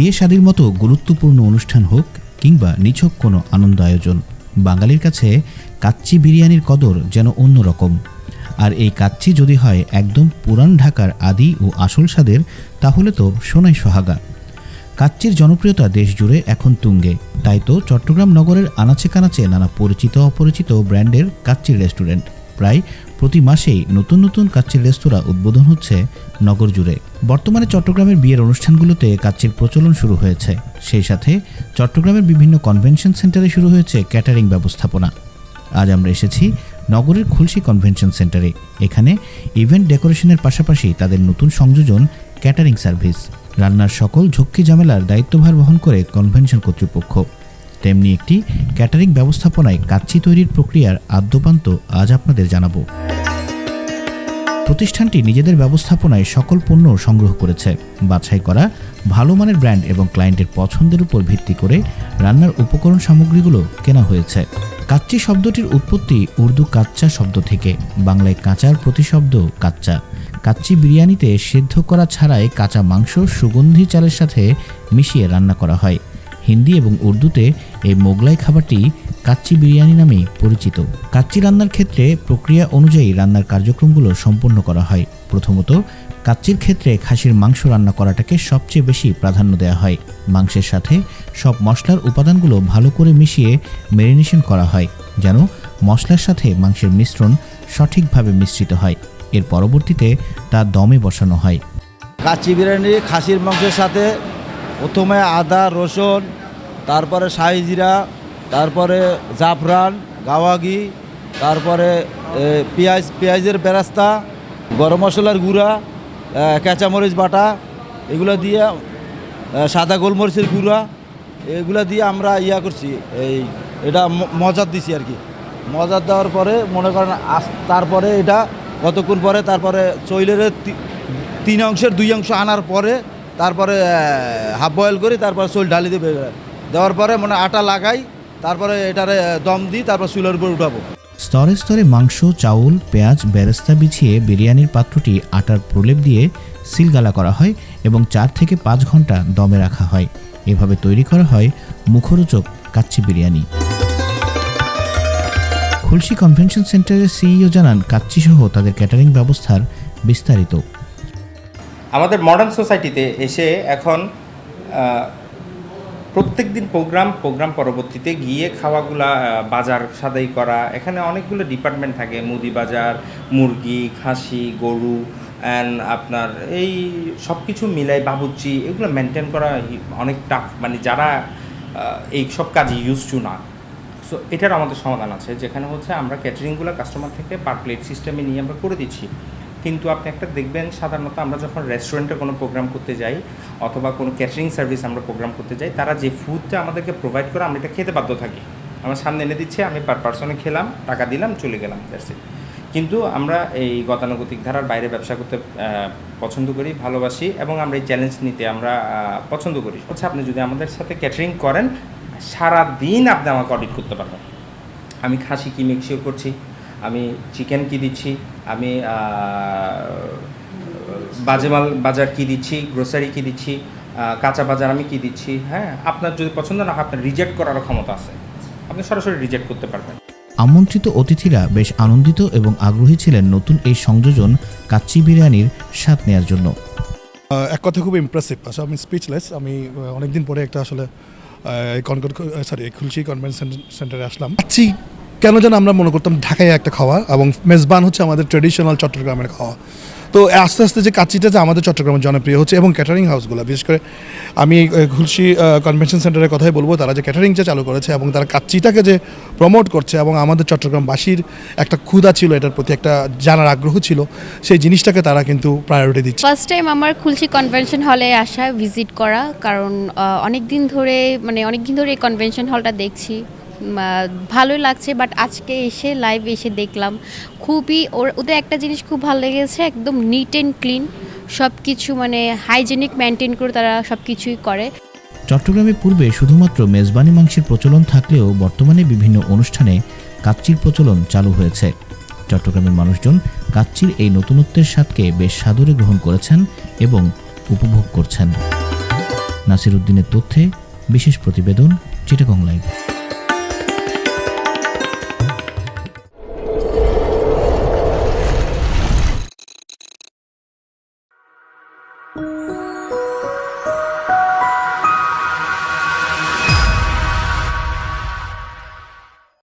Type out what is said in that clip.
বিয়ে শাদীর মতো গুরুত্বপূর্ণ অনুষ্ঠান হোক কিংবা নিছক কোনো আনন্দ আয়োজন, বাঙালির কাছে কাচ্চি বিরিয়ানির কদর যেন অন্যরকম। আর এই কাচ্চি যদি হয় একদম পুরান ঢাকার আদি ও আসল স্বাদের, তাহলে তো সোনাই সোহাগা। কাচ্চির জনপ্রিয়তা দেশ জুড়ে এখন তুঙ্গে। তাই তো চট্টগ্রাম নগরের আনাচে কানাচে নানা পরিচিত অপরিচিত ব্র্যান্ডের কাচ্চির রেস্টুরেন্ট। প্রায় প্রতি মাসেই নতুন নতুন কাচ্চির রেস্তোরাঁ উদ্বোধন হচ্ছে নগর জুড়ে। বর্তমানে চট্টগ্রামের বিয়ের অনুষ্ঠানগুলোতে কাচ্চির প্রচলন শুরু হয়েছে। সেই সাথে চট্টগ্রামের বিভিন্ন কনভেনশন সেন্টারে শুরু হয়েছে ক্যাটারিং ব্যবস্থাপনা। আজ আমরা এসেছি নগরের খুলশি কনভেনশন সেন্টারে। এখানে ইভেন্ট ডেকোরেশনের পাশাপাশি তাদের নতুন সংযোজন ক্যাটারিং সার্ভিস। রান্নার সকল ঝক্কি ঝামেলার দায়িত্বভার বহন করে কনভেনশন কর্তৃপক্ষ। তেমনি একটি ক্যাটারিং ব্যবস্থাপনায় কাচ্চি তৈরির প্রক্রিয়ার আদ্যপান্ত আজ আপনাদের জানাব। প্রতিষ্ঠানটি নিজেদের ব্যবস্থাপনায় সকল পণ্য সংগ্রহ করেছে। বাছাই করা, ভালো মানের ব্র্যান্ড এবং ক্লায়েন্টের পছন্দের উপর ভিত্তি করে রান্নার উপকরণ সামগ্রীগুলো কেনা হয়েছে। কাচ্চি শব্দটির উৎপত্তি উর্দু কাচ্চা শব্দ থেকে, বাংলায় কাঁচার প্রতিশব্দ কাচ্চা। কাচ্চি বিরিয়ানিতে সিদ্ধ করা ছাড়াই কাঁচা মাংস সুগন্ধি চালের সাথে মিশিয়ে রান্না করা হয়। হিন্দি এবং উর্দুতে এই মোগলাই খাবারটি কাচ্চি বিরিয়ানি নামেই পরিচিত। কাচ্চি রান্নার ক্ষেত্রে প্রক্রিয়া অনুযায়ী রান্নার কার্যক্রমগুলো সম্পন্ন করা হয়। প্রথমত, কাচ্চির ক্ষেত্রে খাসির মাংস রান্না করাটাকে সবচেয়ে বেশি প্রাধান্য দেওয়া হয়। মাংসের সাথে সব মশলার উপাদানগুলো ভালো করে মিশিয়ে ম্যারিনেশন করা হয়, যেন মশলার সাথে মাংসের মিশ্রণ সঠিকভাবে মিশ্রিত হয়। এর পরবর্তীতে তা দমে বসানো হয়। কাচ্চি বিরিয়ানি, খাসির মাংসের সাথে প্রথমে আদা, রসুন, তারপরে শাহি জিরা, তারপরে জাফরান, গাওয়াগি, তারপরে পেঁয়াজ, পেঁয়াজের বেরাস্তা, গরম মশলার গুঁড়া কাঁচামরিচ বাটা, এগুলো দিয়ে সাদা গোলমরিচের গুঁড়া, এগুলো দিয়ে আমরা ইয়া করছি, এই, এটা মজার দিছি আর কি। মজার দেওয়ার পরে মনে করেন তারপরে এটা কতক্ষণ পরে, তারপরে চৈলের তিন অংশের দুই অংশ আনার পরে তারপরে হাফ বয়েল করি, তারপরে চুল ঢালি দেবে দেওয়ার পরে মানে আটা লাগাই, তারপরে এটারে দম দিই, তারপর চুলের উপর উঠাবো। স্তরে স্তরে মাংস, চাউল, পেঁয়াজ বেরেস্তা বিছিয়ে বিরিয়ানির পাত্রটি আটার প্রলেপ দিয়ে সিলগালা করা হয় এবং চার থেকে পাঁচ ঘণ্টা দমে রাখা হয়। এভাবে তৈরি করা হয় মুখরোচক কাচ্চি বিরিয়ানি। খুলশি কনভেনশন সেন্টারের সিইও জানান, কাচ্চি সহ তাদের ক্যাটারিং ব্যবস্থার বিস্তারিত। আমাদের মডার্ন সোসাইটিতে এসে এখন প্রত্যেক দিন প্রোগ্রাম প্রোগ্রাম পরবর্তীতে গিয়ে খাওয়াগুলা বাজার সাদাই করা, এখানে অনেকগুলো ডিপার্টমেন্ট থাকে, মুদি বাজার, মুরগি, খাসি, গরু অ্যান্ড আপনার এই সব কিছু মিলাই বাবুচি এগুলো মেনটেন করা অনেক টাফ মানে যারা এই সব কাজে ইউজ টু না। সো এটার আমাদের সমাধান আছে, যেখানে হচ্ছে আমরা ক্যাটারিংগুলো কাস্টমার থেকে পার প্লেট সিস্টেমে নিয়ে আমরা করে দিচ্ছি। কিন্তু আপনি একটা দেখবেন সাধারণত আমরা যখন রেস্টুরেন্টে কোনো প্রোগ্রাম করতে যাই অথবা কোনো ক্যাটারিং সার্ভিস আমরা প্রোগ্রাম করতে যাই, তারা যে ফুডটা আমাদেরকে প্রোভাইড করে, আমরা এটা খেতে বাধ্য থাকি। আমার সামনে এনে দিচ্ছে, আমি পার পার্সনে খেলাম, টাকা দিলাম, চলে গেলাম দ্যাটস কিন্তু আমরা এই গতানুগতিক ধারার বাইরে ব্যবসা করতে পছন্দ করি, ভালোবাসি এবং আমরা এই চ্যালেঞ্জ নিতে আমরা পছন্দ করি। হচ্ছে আপনি যদি আমাদের সাথে ক্যাটারিং করেন সারা দিন আপনি আমাকে অডিট করতে পারবেন। আমি খাসি কি মিক্সিও করছি? আমি চিকেন কি দিচ্ছি? আমি বাজেমাল বাজার কি দিচ্ছি? গ্রোসারি কি দিচ্ছি? কাঁচা বাজার আমি কি দিচ্ছি? হ্যাঁ আপনার যদি পছন্দ না হয় আপনার রিজেক্ট করারও ক্ষমতা আছে। আপনি সরাসরি রিজেক্ট করতে পারবেন। আমন্ত্রিত অতিথিরা বেশ আনন্দিত এবং আগ্রহী ছিলেন নতুন এই সংযোজন কাচ্চি বিরিয়ানির স্বাদ নেওয়ার জন্য। এক কথা খুব ইমপ্রেসিভ আসলে আমি স্পিচলেস আমি অনেকদিন পরে একটা আসলে কনকট সরি খুলশি কনভেনশন সেন্টারে আসলাম। আচ্ছি কেন যেন আমরা মনে করতাম ঢাকায় একটা খাওয়া এবং মেজবান হচ্ছে আমাদের ট্রেডিশনাল চট্টগ্রামের খাওয়া। তো আস্তে আস্তে যে কাচ্চিটা যে আমাদের চট্টগ্রামের জনপ্রিয় হচ্ছে এবং ক্যাটারিং হাউসগুলো বিশেষ করে আমি খুলশি কনভেনশন সেন্টারের কথাই বলব, তারা যে ক্যাটারিংটা চালু করেছে এবং তারা কাচ্চিটাকে যে প্রমোট করছে এবং আমাদের চট্টগ্রামবাসীর একটা ক্ষুধা ছিল, এটার প্রতি একটা জানার আগ্রহ ছিল, সেই জিনিসটাকে তারা কিন্তু প্রায়োরিটি দিচ্ছে। ফার্স্ট টাইম আমার খুলশি কনভেনশন হলে আসা ভিজিট করা, কারণ অনেক দিন ধরে মানে অনেক দিন ধরে এই কনভেনশন হলটা দেখছি। ভালোই লাগছে বাট আজকে এসে লাইভ এসে দেখলাম খুবই ওর- ওদের একটা জিনিস খুব ভালো লেগেছে, একদম নিট অ্যান্ড ক্লিন সব কিছু মানে হাইজেনিক মেনটেন করে তারা সব কিছুই করে। চট্টগ্রামে পূর্বে শুধুমাত্র মেজবানি মাংসের প্রচলন থাকলেও বর্তমানে বিভিন্ন অনুষ্ঠানে কাচ্চির প্রচলন চালু হয়েছে। চট্টগ্রামের মানুষজন কাচ্চির এই নতুনত্বের স্বাদকে বেশ সাদরে গ্রহণ করেছেন এবং উপভোগ করছেন। নাসির উদ্দিনের তথ্যে বিশেষ প্রতিবেদন চিটাগং লাইভ।